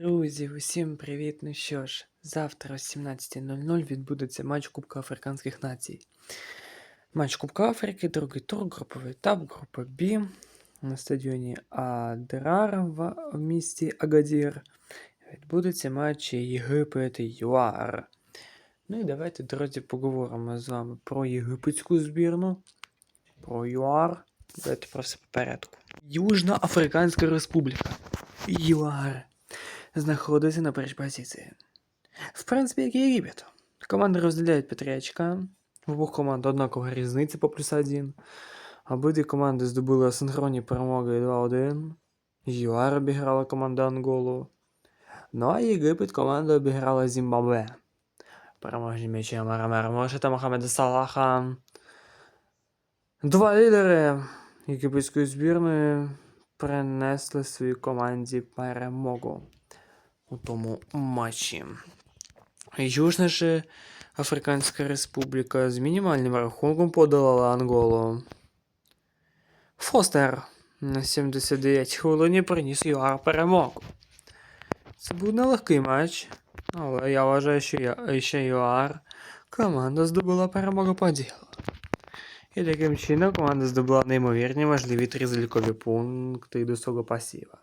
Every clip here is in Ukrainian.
Друзі, усім привіт! Ну що ж, завтра о 17.00 відбудеться матч Кубка Африканських націй. Матч Кубка Африки, другий тур, груповий етап, група Б на стадіоні Адрар в місті Агадір. Відбудеться матч Єгипет ЮАР. Ну і давайте, друзі, поговоримо з вами про єгипетську збірну, про ЮАР. Давайте про все по порядку. Южна Африканська Республіка. ЮАР знаходиться на першій позиції. В принципі, як і Єгипет. Команди розділяють по 3 очка. В обох команд однакова різниця по плюс 1. Обидві команди здобули асинхронні перемоги 2-1. ЮАР обіграла команда Анголу. Ну а Єгипет команда обіграла Зімбабве. Переможні м'ячі Амара та Мохамеда Салаха. Два лідери єгипетської збірної принесли своїй команді перемогу у тому матчі. Южна же Африканська Республіка з мінімальним рахунком подолала Анголу. Фостер на 79 хвилині приніс ЮАР перемогу. Це був нелегкий матч, але я вважаю, що я, ще ЮАР команда здобула перемогу по ділу. І таким чином команда здобула неймовірні важливі три залікові пункти до свого пасіва.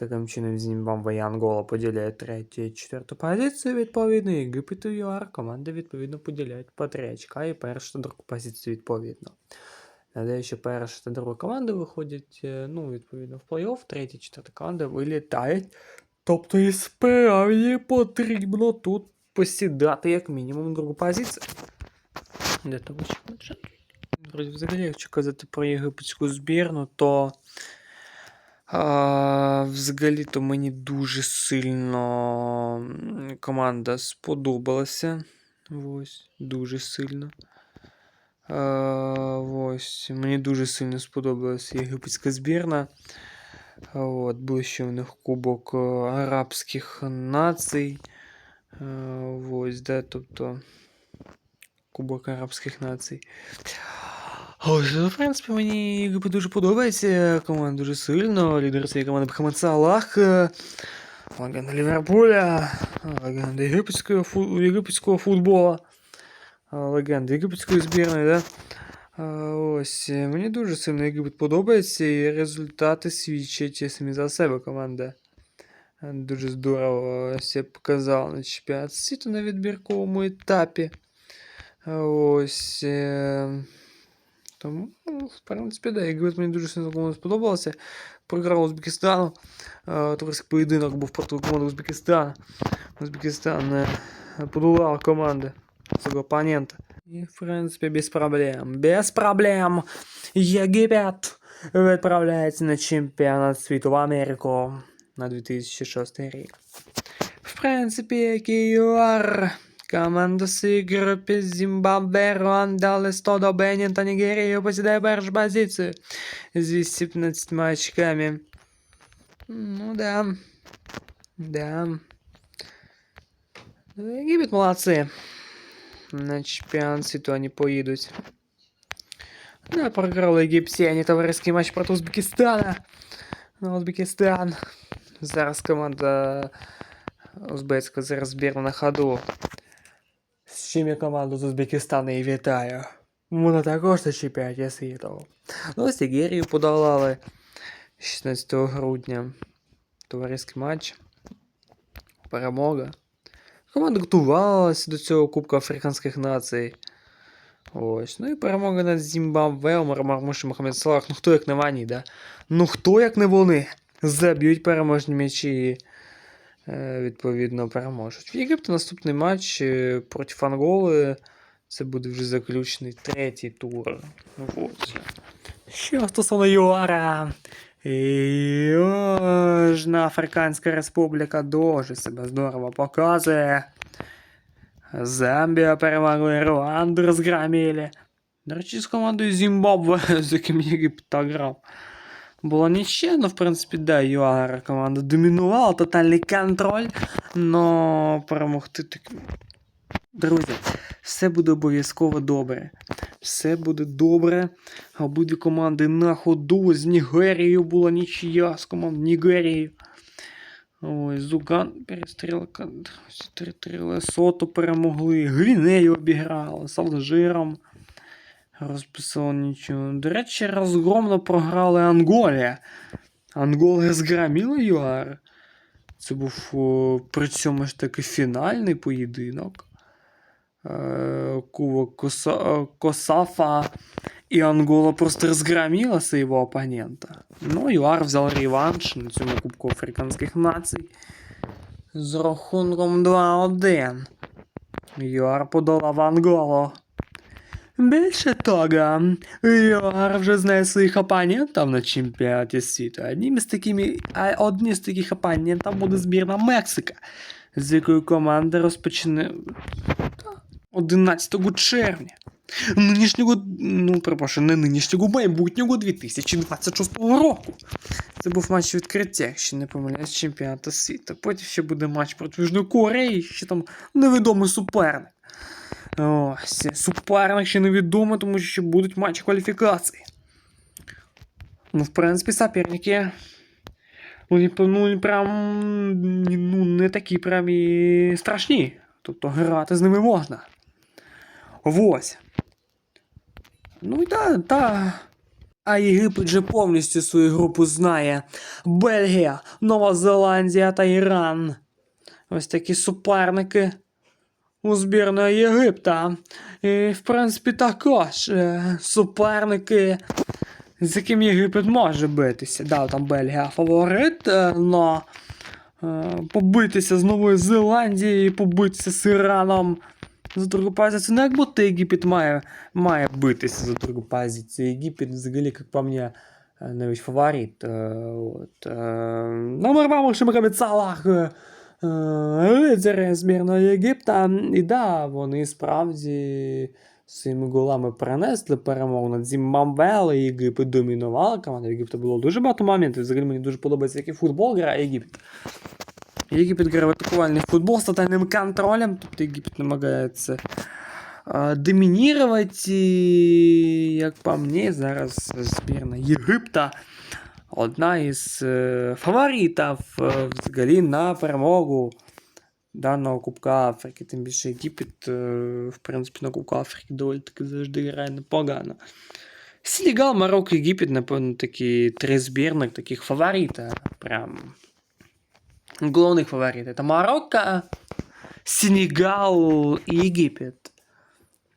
Таким чином, Зімбабве і Ангола поділяють третю і четверту позицію, відповідно, і ЮАР команди відповідно поділяють по три очка і першу та другу позицію відповідно. Надаю, що перша та друга команди виходять, е, ну, відповідно, в плей-офф, третя і четверта команда вилітають. Тобто і справді потрібно тут посідати як мінімум другу позицію. Для того, щоб Друзі, взагалі, якщо казати про єгипетську збірну, то а, взагалі-то мені дуже сильно команда сподобалася. Ось, дуже сильно. А, ось, мені дуже сильно сподобалася єгипетська збірна. От, був ще в них Кубок е, Арабських націй. А, ось, да, тобто Кубок Арабських націй. Ось, в принципі, мені якби дуже подобається. Команда дуже сильно. Лідер цієї команди Мохаммед Салах. е, Легенда Ліверпуля. Легенда єгипетського, фу... єгипетського футболу. е, Легенда єгипетської збірної, да? Е, Ось, мені дуже сильно Єгипет подобається, і результати свідчать самі за себе команда. Дуже здорово себе показала на чемпіонат світу на відбірковому етапі. Ось. е, тому, ну, в принципі, да, Єгипет мені дуже сильно команда сподобалася. Програв Узбекистану. Е, Товариський поєдинок був проти команди Узбекистана. Узбекистан е, подолав команди свого опонента. І, в принципі, без проблем. Без проблем. Єгипет відправляється на чемпіонат світу в Америку на 2006 рік. В принципі, як І ЮАР. Команда з цієї групи Зімбабве, Руанда, Лестодо, Бенін та Нігерія посідає першу позицію з 18 очками. Ну да. Да. Ну, Єгипет молодці. На чемпіонат світу вони поїдуть. Да, програли єгипсіяні товариський матч проти Узбекистана. Ну, Узбекистан. Зараз команда узбецька зараз збірна на ходу. З чим я команду з Узбекистану і вітаю. Вона також на чемпіонаті світу. Ну, ось Нігерію подолали 16 грудня. Товариський матч. Перемога. Команда готувалася до цього Кубка Африканських націй. Ось. Ну і перемога над Зімбабве, Мармуш і Мохамед Салах. Ну хто як не вані, да? Ну хто як не вони? Заб'ють переможні м'ячі відповідно переможуть. В Єгипті наступний матч е, проти Анголи. Це буде вже заключний третій тур. Ось. Що стосовно ЮАРа. Южна Африканська Республіка дуже себе здорово показує. Замбія перемогли, Руанду розгромили. До речі, з командою Зімбабве, з яким Єгипет грав. Було нічого, в принципі, да, ЮАР команда домінувала, тотальний контроль, но перемогти так. Друзі, все буде обов'язково добре. Все буде добре. Обидві команди на ходу. З Нігерією була нічия з команд Нігерії. Ой, Зуган, перестрілка. 3-3 Лесото перемогли. Гвінею обіграли з Алжиром. Розписало нічого. До речі, розгромно програли Анголі. Ангола згромила ЮАР. Це був о, при цьому ж таки фінальний поєдинок. Е, Кува Коса, е, Косафа и Ангола просто разгромила своего оппонента. Ну, ЮАР взял реванш на цьому Кубку Африканських націй з рахунком 2-1. ЮАР подолав Анголу. Більше того, ЮАР вже знає своїх опонентів на чемпіонаті світу. Одним із такими, а одним з таких опонентів буде збірна Мексика, з якою команда розпочне 11 червня. Нинішнього, ну, перепрошую, не нинішнього майбутнього 2026 року. Це був матч відкриття, якщо не помиляюсь, чемпіонату світу. Потім ще буде матч проти Южної Кореї, ще там невідомий суперник. Ось, суперник ще невідомий, тому що будуть матчі кваліфікації. Ну, в принципі, соперники. Ну, ну, прям. Ну, не такі прям і страшні. Тобто грати з ними можна. Ось. Ну і та, та. А Єгипет же повністю свою групу знає. Бельгія, Нова Зеландія та Іран. Ось такі суперники у збірної Єгипта. І, в принципі, також е, суперники, з яким Єгипет може битися. Да, там Бельгія фаворит, е, но е, побитися з Новою Зеландією, побитися з Іраном. За другу позицію, ну як будто Єгипет має, має битися за другу позицію. Єгипет, взагалі, як по мені, навіть фаворит. От. Номер вам Шимрабіт Салах, лідери збірної Єгипта. І да, вони справді своїми голами принесли перемогу над Зімбабве, Єгипет домінувала. Команда Єгипта було дуже багато моментів. Взагалі мені дуже подобається, який футбол грає Єгипет. Єгипет грає атакувальний футбол з тотальним контролем, тобто Єгипет намагається а, домінірувати. І, як по мені, зараз збірна Єгипта одна із е, фаворитів е, взагалі на перемогу даного Кубка Африки. Тим більше Єгипет, е, в принципі, на Кубку Африки доволі таки завжди грає непогано. Сенегал, Марокко, Єгипет, напевно, такі три збірних таких фаворита. Прям главных фаворит. Это Марокко, Сенегал і Єгипет.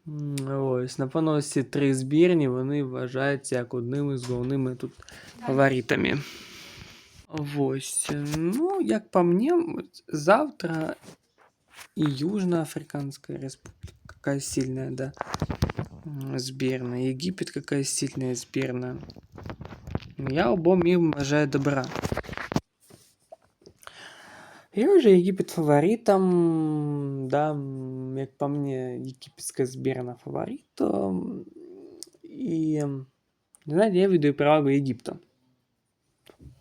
М, Ось, напевно, ось ці три збірні вони вважаються як одними з головними тут фаворитами. Ось. Ну, як по мені, от завтра и Южноафриканская республика. Какая сильная, да. м, Сборная. Египет какая сильная сборная. Я обом їм бажаю добра. И уже Египет фаворитом, да, як по мне, египетская сборная фаворитом. И, знаете, я віддаю перевагу Єгипту.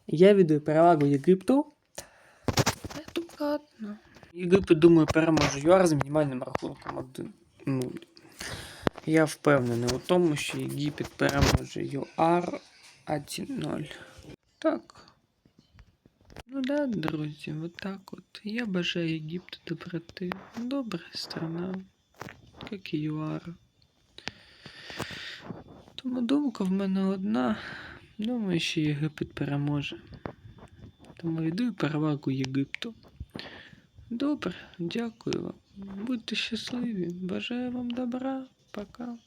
Я віддаю перевагу Єгипту. Єгипет, думаю, переможе ЮАР з мінімальним рахунком 1-0. Я впевнений у тому, що Єгипет переможе ЮАР 1-0. Так. Ну да, друзі, от так от. Я бажаю Єгипту доброти. Добра страна, як і ЮАР. Тому думка в мене одна. Думаю, що Єгипет переможе. Тому йду перевагу Єгипту. Добре, дякую вам. Будьте щасливі. Бажаю вам добра. Пока.